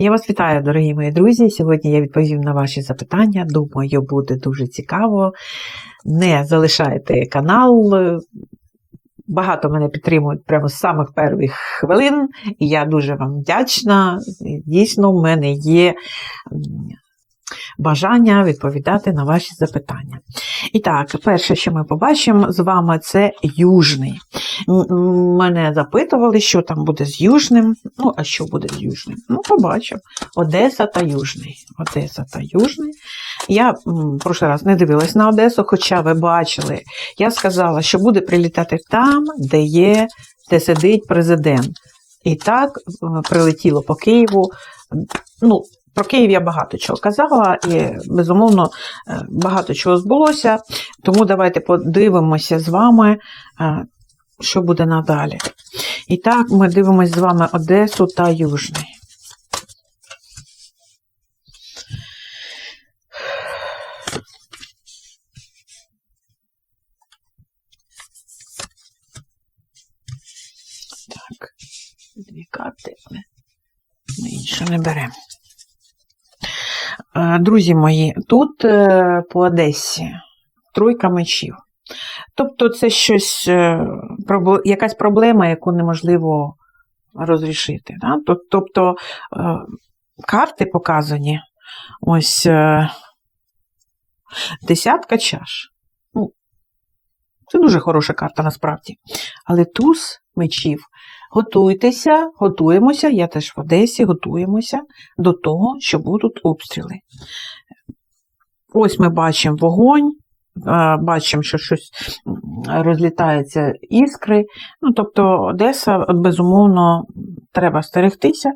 Я вас вітаю, дорогі мої друзі. Сьогодні я відповім на ваші запитання. Думаю, буде дуже цікаво. Не залишайте канал. Багато мене підтримують прямо з самих перших хвилин, і я дуже вам вдячна. Дійсно, в мене є бажання відповідати на ваші запитання. І так, перше, що ми побачимо з вами, це южний. Мене запитували, що там буде з Южним. Ну, а що буде з Южним? Ну, побачимо. Одеса та Южний. Одеса та Южний. Я в прошлий раз не дивилась на Одесу, хоча ви бачили. Я сказала, що буде прилітати там, де є, де сидить президент. І так е, прилетіло по Києву. Ну, про Київ я багато чого казала, і безумовно е, багато чого збулося. Тому давайте подивимося з вами, е, що буде надалі. І так, ми дивимося з вами Одесу та Южний. Дві карти, ми інше не беремо. Е, Друзі мої, тут е, по Одесі тройка мечів. Тобто це щось, е, якась проблема, яку неможливо розрішити. Да? Тобто карти показані, ось десятка чаш. Ну, це дуже хороша карта насправді. Але туз мечів. Готуйтеся, готуємося, я теж в Одесі, готуємося до того, що будуть обстріли. Ось ми бачимо вогонь, бачимо, що щось м, розлітаються іскри. Ну, тобто Одеса, безумовно, треба стерегтися.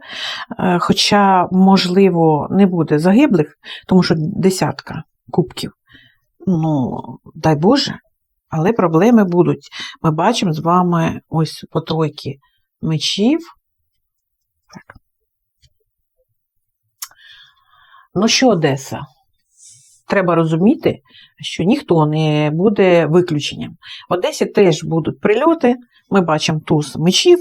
Е, Хоча, можливо, не буде загиблих, тому що десятка кубків. Ну, дай Боже, але проблеми будуть. Ми бачимо з вами ось по тройки мечів. Так. Ну що, Одеса? Треба розуміти, що ніхто не буде виключенням. В Одесі теж будуть прильоти. Ми бачимо туз мечів,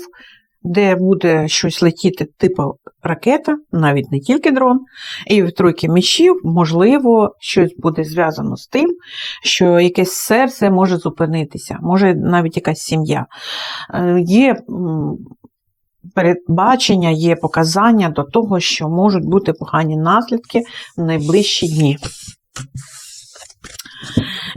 де буде щось летіти, типу ракета, навіть не тільки дрон. І в тройки мечів, можливо, щось буде зв'язано з тим, що якесь серце може зупинитися, може навіть якась сім'я. Е, Є передбачення, є показання до того, що можуть бути погані наслідки в найближчі дні.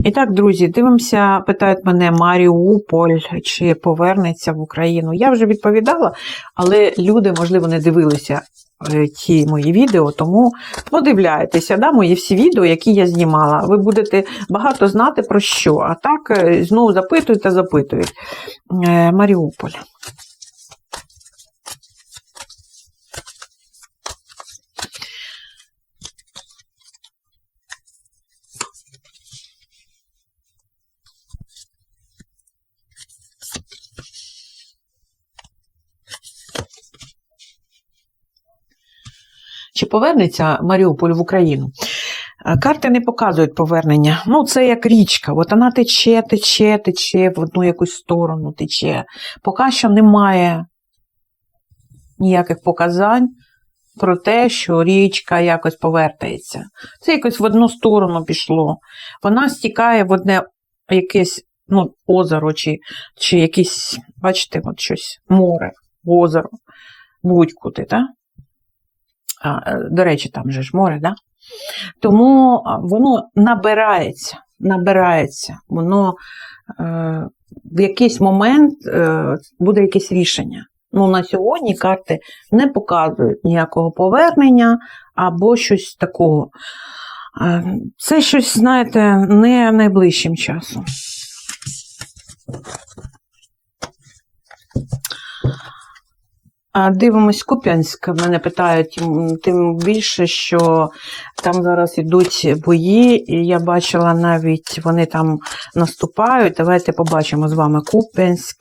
І так, друзі, дивимося, питають мене Маріуполь, чи повернеться в Україну. Я вже відповідала, але люди, можливо, не дивилися е, ті мої відео, тому подивляйтеся, да, мої всі відео, які я знімала. Ви будете багато знати про що. А так е, знову запитують та запитують. Е, Маріуполь. Чи повернеться Маріуполь в Україну? Е, Карти не показують повернення. Ну, це як річка. От вона тече, тече, тече в одну якусь сторону тече. Поки що немає ніяких показань про те, що річка якось повертається. Це якось в одну сторону пішло. Вона стікає в одне якесь ну, озеро, чи, чи якесь, бачите, от щось море, озеро, будь-куди, так? Е, до речі, там же ж море, да? Тому воно набирається, набирається, воно е, в якийсь момент е, буде якесь рішення. Ну, на сьогодні карти не показують ніякого повернення або щось такого. Це щось, знаєте, не найближчим часом. Дивимось Куп'янськ. Мене питають тим більше, що там зараз йдуть бої, і я бачила навіть вони там наступають. Давайте побачимо з вами Куп'янськ.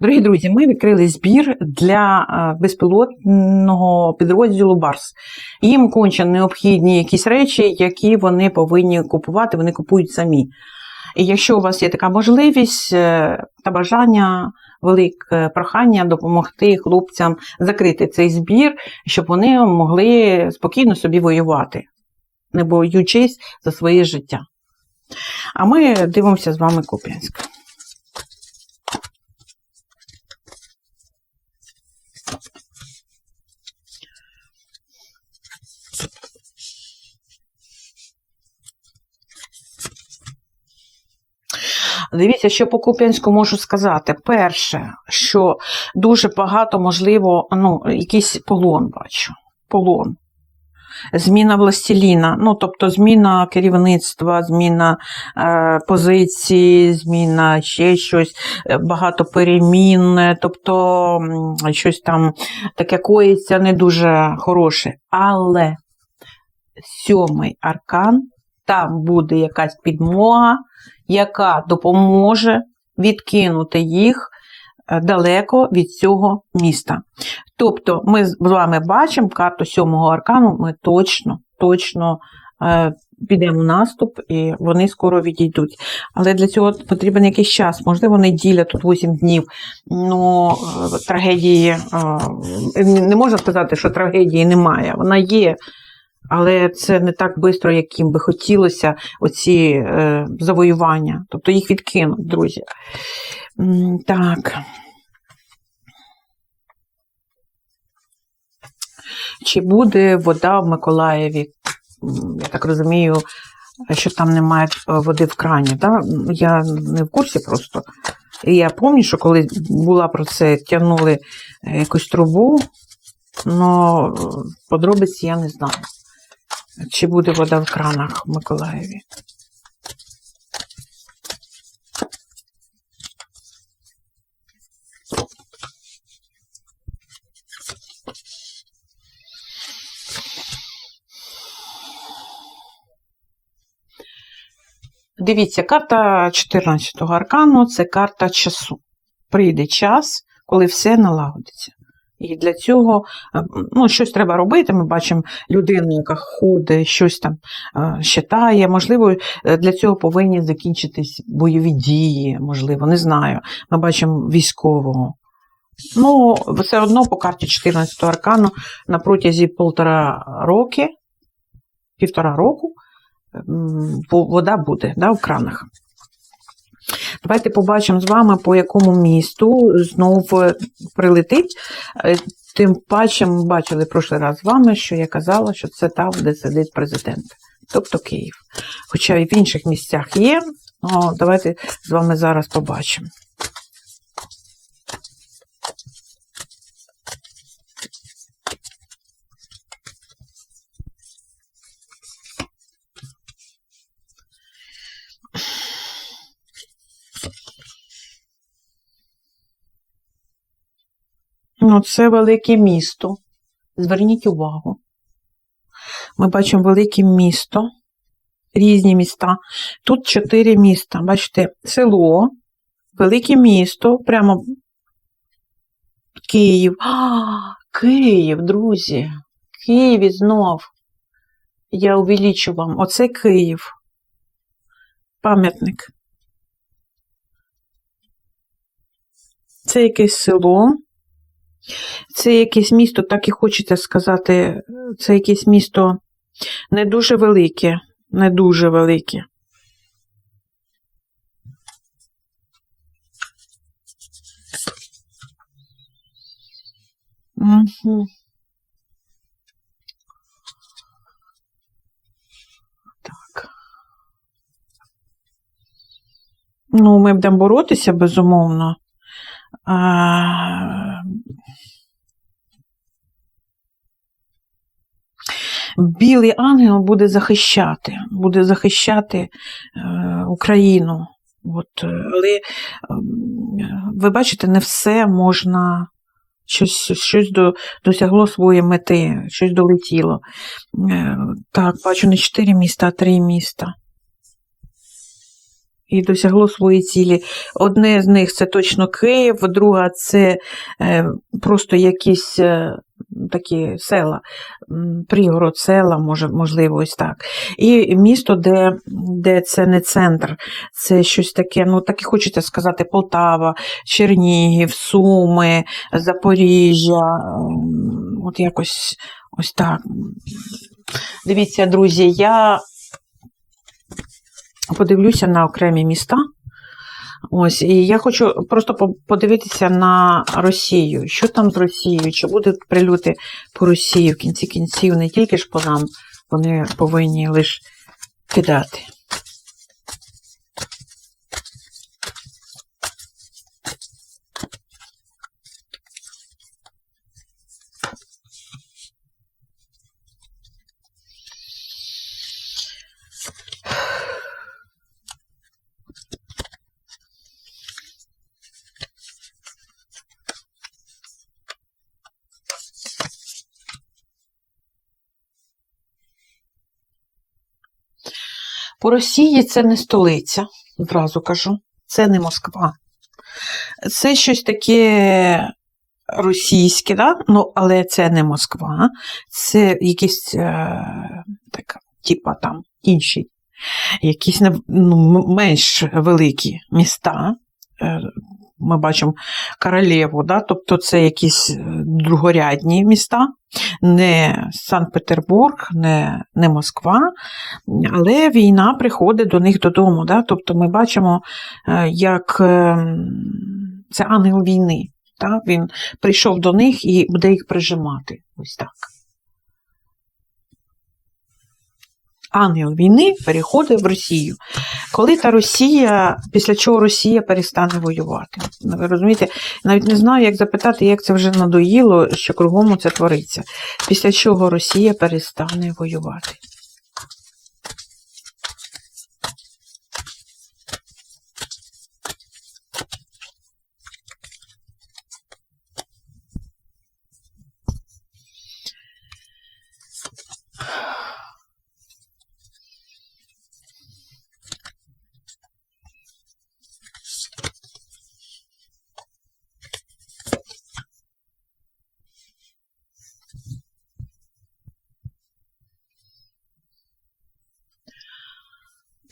Дорогі друзі, ми відкрили збір для безпілотного підрозділу Барс. Їм конче необхідні якісь речі, які вони повинні купувати, вони купують самі. І якщо у вас є така можливість е, та бажання, велике прохання допомогти хлопцям закрити цей збір, щоб вони могли спокійно собі воювати, не боючись за своє життя. А ми дивимося з вами Куп'янськ. Дивіться, що по Куп'янську можу сказати. Перше, що дуже багато, можливо, ну, якийсь полон бачу. Полон. Зміна властеліна, ну тобто зміна керівництва, зміна е, позиції, зміна ще щось, е, багато перемін, тобто щось там таке коїться не дуже хороше. Але сьомий аркан, там буде якась підмога, яка допоможе відкинути їх е, далеко від цього міста. Тобто, ми з вами бачимо карту сьомого аркану, ми точно, точно е, підемо в наступ і вони скоро відійдуть. Але для цього потрібен якийсь час, можливо, неділя, тут 8 днів. Ну, е, трагедії не можна сказати, що трагедії немає. Вона є. Але це не так швидко, як їм би хотілося, оці е, завоювання. Тобто їх відкинуть, друзі. Так. Чи буде вода в Миколаєві? Я так розумію, що там немає е, води в крані. Да? Я не в курсі просто. І я пам'ятаю, що коли була про це, тягнули е, якусь трубу, але подробиці я не знаю. Чи буде вода в кранах в Миколаєві? Дивіться, карта 14-го аркану це карта часу. Прийде час, коли все налагодиться. І для цього е, ну, щось треба робити. Ми бачимо людину, яка ходить, щось там е, читає. Можливо, е, для цього повинні закінчитись бойові дії, можливо, не знаю. Ми бачимо військового. Ну, все одно по карті 14 аркану на протязі півтора роки, півтора року вода буде да, в кранах. Давайте побачимо з вами, по якому місту знов прилетить. Е, Тим паче ми бачили в прошлий раз з вами, що я казала, що це там, де сидить президент, тобто Київ. Хоча і в інших місцях є, але давайте з вами зараз побачимо. Ну, це велике місто. Зверніть увагу. Ми бачимо велике місто, різні міста. Тут чотири міста. Бачите, село, велике місто, прямо Київ. А, Київ, друзі. Київ знов. Я увеличу вам. Оце Київ. Пам'ятник. Це якесь село. Це якесь місто, так і хочеться сказати, це якесь місто не дуже велике, не дуже велике. Угу. Так. Ну, ми будемо боротися, безумовно. Білий ангел буде захищати, буде захищати е, Україну. От, е, але е, ви бачите, не все можна, щось щось до, досягло своєї мети, щось долетіло. Е, так, бачу не чотири міста, а три міста. І досягло свої цілі. Одне з них це точно Київ, друга це е, просто якісь е, такі села, пригород, села, може, можливо, ось так. І місто, де, де це не центр, це щось таке, ну так і хочеться сказати, Полтава, Чернігів, Суми, Запоріжжя, от якось ось так. Дивіться, друзі, я подивлюся на окремі міста. Ось, і я хочу просто подивитися на Росію. Що там з Росією? Чи будуть прильоти по Росії в кінці кінців, не тільки ж по нам, вони повинні лише кидати. По Росії це не столиця, одразу кажу. Це не Москва. Це щось таке російське, да? ну, але це не Москва. Це якісь е, так, типа там інші, якісь ну, менш великі міста. Ми бачимо Королеву, да? тобто це якісь е, другорядні міста, не Санкт-Петербург, не, не Москва, але війна приходить до них додому. Да? Тобто ми бачимо, е, як ем, це ангел війни. Да? Він прийшов до них і буде їх прижимати. Ось так. Ангел війни переходить в Росію. Коли та Росія, після чого Росія перестане воювати? Ну, Ви розумієте, навіть не знаю, як запитати, як це вже надоїло, що кругом це твориться. Після чого Росія перестане воювати.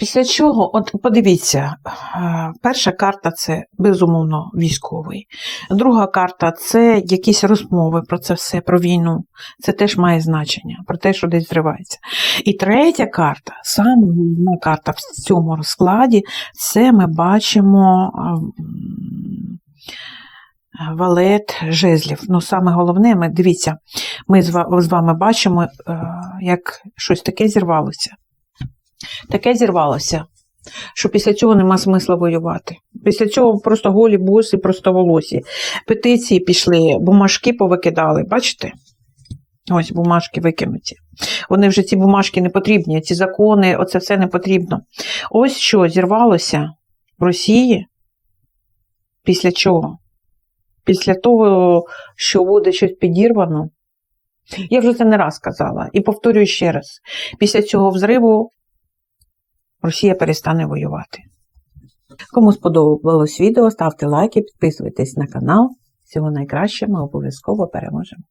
Після чого, от подивіться, е, перша карта це безумовно військовий. Друга карта це якісь розмови про це все, про війну. Це теж має значення, про те, що десь зривається. І третя карта, саме головна карта в цьому розкладі, це ми бачимо е, валет жезлів. Ну, саме головне, ми дивіться, ми з вами бачимо, е, як щось таке зірвалося таке зірвалося, що після цього нема смисла воювати. Після цього просто голі боси, просто волосі. Петиції пішли, бумажки повикидали. Бачите? Ось бумажки викинуті. Вони вже ці бумажки не потрібні, ці закони, оце все не потрібно. Ось що зірвалося в Росії. Після чого? Після того, що буде щось підірвано. Я вже це не раз казала і повторюю ще раз: після цього взриву Росія перестане воювати. Кому сподобалось відео, ставте лайки, підписуйтесь на канал. Всього найкращого, ми обов'язково переможемо.